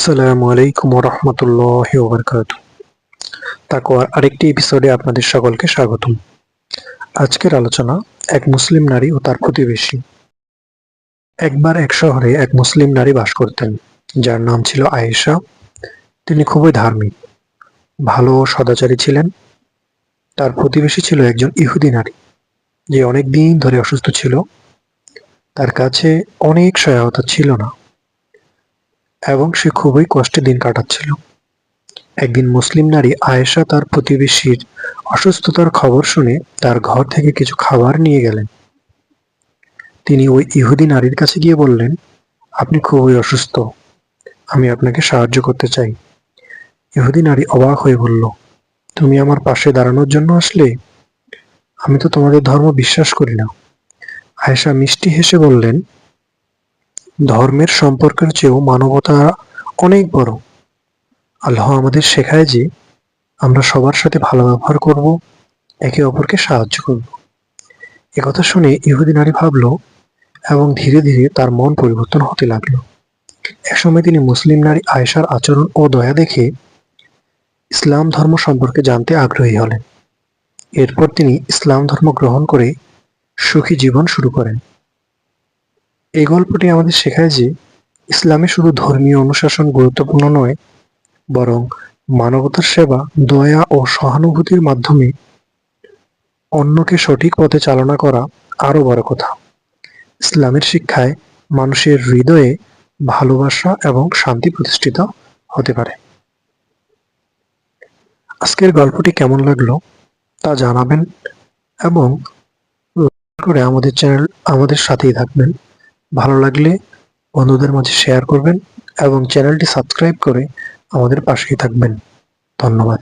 আসসালামু আলাইকুম রহমতুল্লাহ ওবরকাত। তাকওয়ার আরেকটি এপিসোডে আপনাদের সকলকে স্বাগতম। আজকের আলোচনা, এক মুসলিম নারী ও তার প্রতিবেশী। একবার এক শহরে এক মুসলিম নারী বাস করতেন, যার নাম ছিল আয়েশা। তিনি খুবই ধার্মিক, ভালো ও সদাচারী ছিলেন। তার প্রতিবেশী ছিল একজন ইহুদি নারী, যে অনেক দিন ধরে অসুস্থ ছিল। তার কাছে অনেক সহায়তা ছিল না। এবং সে খুবই কষ্টে দিন কাটাচ্ছিল। একদিন মুসলিম নারী আয়েশা তার প্রতিবেশীর অসুস্থতার খবর শুনে তার ঘর থেকে কিছু খাবার নিয়ে গেলেন। তিনি ওই ইহুদি নারীর কাছে গিয়ে বললেন, আপনি খুবই অসুস্থ, আমি আপনাকে সাহায্য করতে চাই। ইহুদি নারী অবাক হয়ে বলল, তুমি আমার পাশে দাঁড়ানোর জন্য আসলে? আমি তো তোমাদের ধর্ম বিশ্বাস করি না। আয়েশা মিষ্টি হেসে বললেন ধর্মের সম্পর্কের চেয়েও মানবতা অনেক বড়। আল্লাহ আমাদের শেখায় যে আমরা সবার সাথে ভালো ব্যবহার করব, একে অপরকে সাহায্য করব। একথা শুনে ইহুদি নারী ভাবল এবং ধীরে ধীরে তার মন পরিবর্তন হতে লাগল। একসময় তিনি মুসলিম নারী আয়েশার আচরণ ও দয়া দেখে ইসলাম ধর্ম সম্পর্কে জানতে আগ্রহী হলেন। এরপর তিনি ইসলাম ধর্ম গ্রহণ করে সুখী জীবন শুরু করেন। এই গল্পটি আমাদের শেখায় যে ইসলামে শুধু ধর্মীয় অনুশাসন গুরুত্বপূর্ণ নয়, বরং মানবতার সেবা, দয়া ও সহানুভূতির মাধ্যমে অন্যকে সঠিক পথে চালনা করা আরও বড় কথা। ইসলামের শিক্ষায় মানুষের হৃদয়ে ভালোবাসা এবং শান্তি প্রতিষ্ঠিত হতে পারে। আজকের গল্পটি কেমন লাগল তা জানাবেন এবং করে আমাদের চ্যানেল আমাদের সাথেই থাকবেন। ভালো লাগলে বন্ধুদের মাঝে শেয়ার করবেন এবং চ্যানেলটি সাবস্ক্রাইব করে আমাদের পাশেই থাকবেন। ধন্যবাদ।